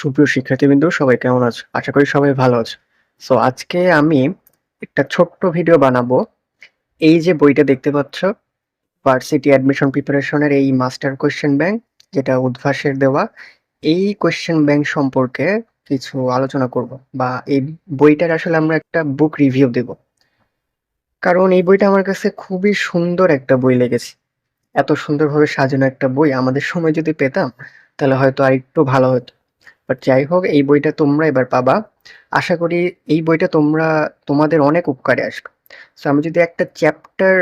সুপ্রিয় শিক্ষার্থীবৃন্দ, সবাই কেমন আছো? আশা করি সবাই ভালো আছে। সো আজকে আমি একটা ছোট্ট ভিডিও বানাবো। এই যে বইটা দেখতে পাচ্ছ ভার্সিটি অ্যাডমিশন প্রিপারেশনের এই মাস্টার কোয়েশ্চেন ব্যাংক যেটা উদ্ভাসের দেওয়া, এই কোয়েশ্চেন ব্যাংক সম্পর্কে কিছু আলোচনা করব বা এই বইটার আসলে আমরা একটা বুক রিভিউ দেব। কারণ এই বইটা আমার কাছে খুবই সুন্দর একটা বই লেগেছে। এত সুন্দরভাবে সাজানো একটা বই আমাদের সময় যদি পেতাম, তাহলে হয়তো আর একটু ভালো হতো। বাট যাই হোক এই বইটা তোমরা এবার পাবা। আশা করি এই বইটা তোমরা, তোমাদের অনেক উপকারে আসবে। সো আমি যদি একটা চ্যাপ্টার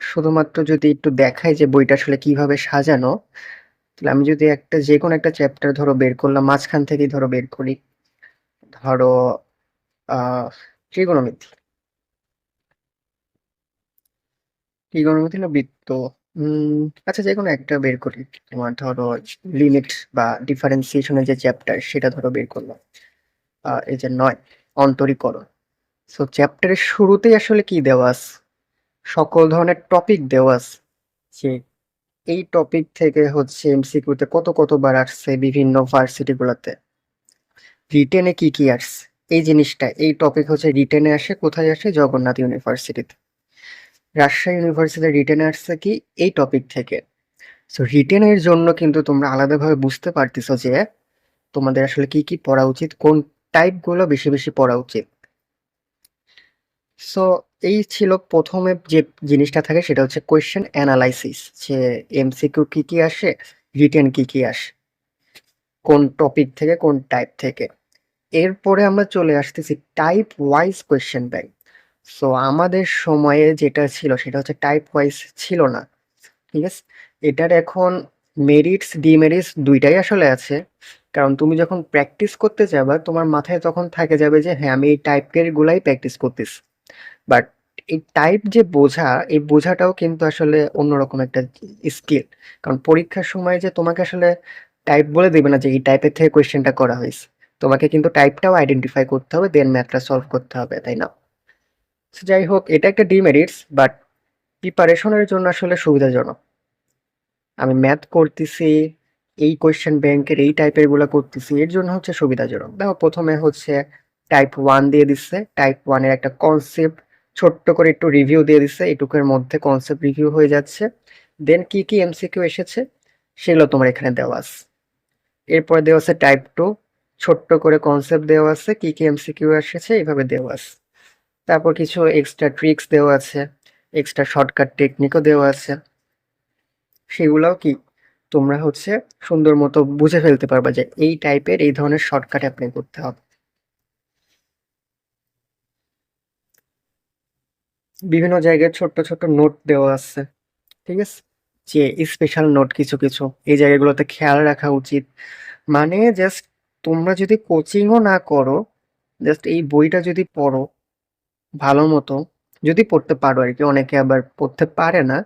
শুধুমাত্র যদি একটু দেখাই যে বইটা আসলে কীভাবে সাজানো, তাহলে আমি যদি একটা, যে কোনো একটা চ্যাপ্টার ধরো বের করলাম, মাঝখান থেকেই ধরো বের করি। ধরো ত্রিগোণমিতি ত্রিগোণমিতি না বৃত্ত। আচ্ছা যে কোনো একটা বের করি তোমার ধরো লিমিট বা ডিফারেন্সিয়েশনের যে চ্যাপ্টার সেটা ধরো বের করলাম। এই যে নয়, অন্তরীকরণ। সো চ্যাপ্টারের শুরুতেই আসলে কি দেওয়া আছে? সকল ধরনের টপিক দেওয়া আছে। যে এই টপিক থেকে হচ্ছে এমসিকিউতে কত কতবার আসছে বিভিন্ন ভার্সিটি গুলোতে। রিটেনে কি কি আসছে? এই জিনিসটা, এই টপিক হচ্ছে রিটেনে আসে, কোথায় আসে? জগন্নাথ ইউনিভার্সিটিতে রাজশাহী ইউনিভার্সিটি রিটেন আসছে কি এই টপিক থেকে। সো রিটেনের জন্য কিন্তু তোমরা আলাদাভাবে বুঝতে পারতেছো যে তোমাদের আসলে কি কি পড়া উচিত, কোন টাইপগুলো বেশি বেশি পড়া উচিত। সো এই ছিল প্রথমে যে জিনিসটা থাকে সেটা হচ্ছে কোয়েশ্চেন অ্যানালাইসিস যে এমসিকিউ কি কি আসে রিটেন কি কি আসে, কোন টপিক থেকে, কোন টাইপ থেকে। এরপরে আমরা চলে আসতেছি type wise question bank so আমাদের সময়ে যেটা ছিল সেটা হচ্ছে টাইপ ওয়াইজ ছিল না। ঠিক আছে? এটার এখন মেরিটস ডিমেরিটস দুইটাই আসলে আছে। কারণ তুমি যখন প্র্যাকটিস করতে যাবা, তোমার মাথায় তখন থাকে যাবে যে হ্যাঁ আমি এই টাইপের গুলাই প্র্যাকটিস করতেছি। বাট এই টাইপ যে বোঝা, এই বোঝাটাও কিন্তু আসলে অন্যরকম একটা স্কিল কারণ পরীক্ষার সময় যে তোমাকে আসলে টাইপ বলে দেবে না যে, এই টাইপের থেকে কোয়েশ্চেনটা করা হয়েছে। তোমাকে কিন্তু টাইপটাও আইডেন্টিফাই করতে হবে দেন ম্যাথটা সলভ করতে হবে, তাই না? যাই হোক, এটা একটা ডিমেরিটস বাট প্রিপারেশনের জন্য আসলে সুবিধাজনক। আমি ম্যাথ করতেছি, এই কোয়েশ্চেন ব্যাংকের এই টাইপেরগুলো করতেছি, এর জন্য হচ্ছে সুবিধাজনক। দেখো, প্রথমে হচ্ছে টাইপ ওয়ান দিয়ে দিচ্ছে। টাইপ ওয়ানের একটা কনসেপ্ট ছোট্ট করে একটু রিভিউ দিয়ে দিচ্ছে। এটুকুর মধ্যে কনসেপ্ট রিভিউ হয়ে যাচ্ছে। দেন কি কি এমসিকিউ এসেছে? সেগুলো তোমার এখানে দেওয়া আছে। এরপরে দেওয়া আছে টাইপ টু ছোট্ট করে কনসেপ্ট দেওয়া আছে। কি কি এমসিকিউ এসেছে? এইভাবে দেওয়া আছে। তারপর কিছু এক্সট্রা ট্রিক্স দেওয়া আছে এক্সট্রা শর্টকাট টেকনিকও দেওয়া আছে। সেগুলোও কি? তোমরা হচ্ছে সুন্দর মতো বুঝে ফেলতে পারবা যে এই টাইপের এই ধরনের শর্টকাট অ্যাপ্লাই করতে হবে। বিভিন্ন জায়গায় ছোট্ট ছোট্ট নোট দেওয়া আছে, ঠিক আছে? যে স্পেশাল নোট কিছু কিছু, এই জায়গাগুলোতে খেয়াল রাখা উচিত। মানে জাস্ট তোমরা যদি কোচিংও না করো জাস্ট এই বইটা যদি পড়ো ভালো মতো যদি পড়তে পারো আর কি অনেকে আবার পড়তে পারে না,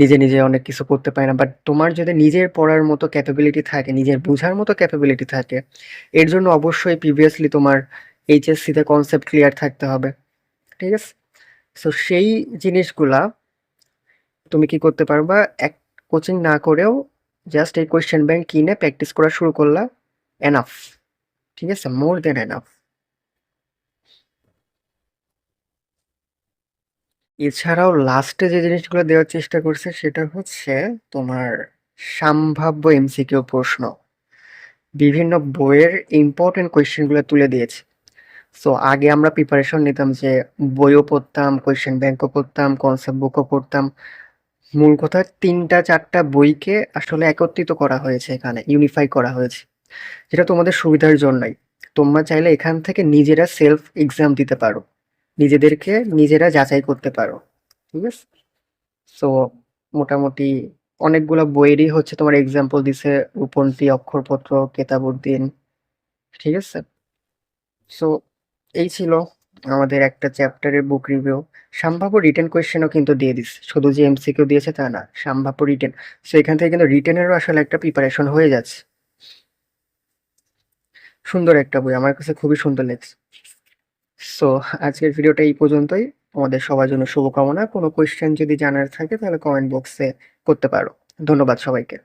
নিজে নিজে অনেক কিছু করতে পারে না। বাট তোমার যদি নিজের পড়ার মতো ক্যাপাবিলিটি থাকে, নিজের বোঝার মতো ক্যাপাবিলিটি থাকে, এর জন্য অবশ্যই প্রিভিয়াসলি তোমার এইচএসসিতে কনসেপ্ট ক্লিয়ার থাকতে হবে। ঠিক আছে? সো সেই জিনিসগুলা তুমি কি করতে পারবা? এক কোচিং না করেও জাস্ট এই কোয়েশ্চেন ব্যাংক কিনে প্র্যাকটিস করা শুরু করলা এনাফ ঠিক আছে? মোর দেন এনাফ এছাড়াও লাস্টে যে জিনিসগুলো দেওয়ার চেষ্টা করছে সেটা হচ্ছে তোমার সম্ভাব্য এমসিকিউ প্রশ্ন। বিভিন্ন বইয়ের ইম্পর্টেন্ট কোয়েশ্চেনগুলো তুলে দিয়েছে। সো আগে আমরা প্রিপারেশন নিতাম যে বইও পড়তাম কোয়েশ্চেন ব্যাংকও পড়তাম কনসেপ্ট বুকও পড়তাম। মূল কথা তিনটা, চারটা বইকে আসলে একত্রিত করা হয়েছে এখানে ইউনিফাই করা হয়েছে। যেটা তোমাদের সুবিধার জন্যই। তোমরা চাইলে এখান থেকে নিজেরা সেলফ এক্সাম দিতে পারো। নিজেদেরকে নিজেরা যাচাই করতে পারো, ঠিক আছে? সো মোটামুটি অনেকগুলো বইয়েরই হচ্ছে তোমার এক্সাম্পল দিছে উপন্তি অক্ষরপত্র, কেতাবুদ্দিন, ঠিক আছে? সো এই ছিল আমাদের একটা চ্যাপ্টারের বুক রিভিউ সম্ভাব্য রিটেন কোয়েশ্চেনও কিন্তু দিয়ে দিস শুধু যে এমসিকিউ দিয়েছে তা না, সম্ভাব্য রিটেন সো এখান থেকে কিন্তু রিটেনেরও আসলে একটা প্রিপারেশন হয়ে যাচ্ছে। সুন্দর একটা বই, আমার কাছে খুবই সুন্দর লেগেছে। সো আজকের ভিডিওটা এই পর্যন্তই। আমাদের সবার জন্য শুভকামনা। কোনো কোয়েশ্চেন যদি জানার থাকে, তাহলে কমেন্ট বক্সে করতে পারো। ধন্যবাদ সবাইকে।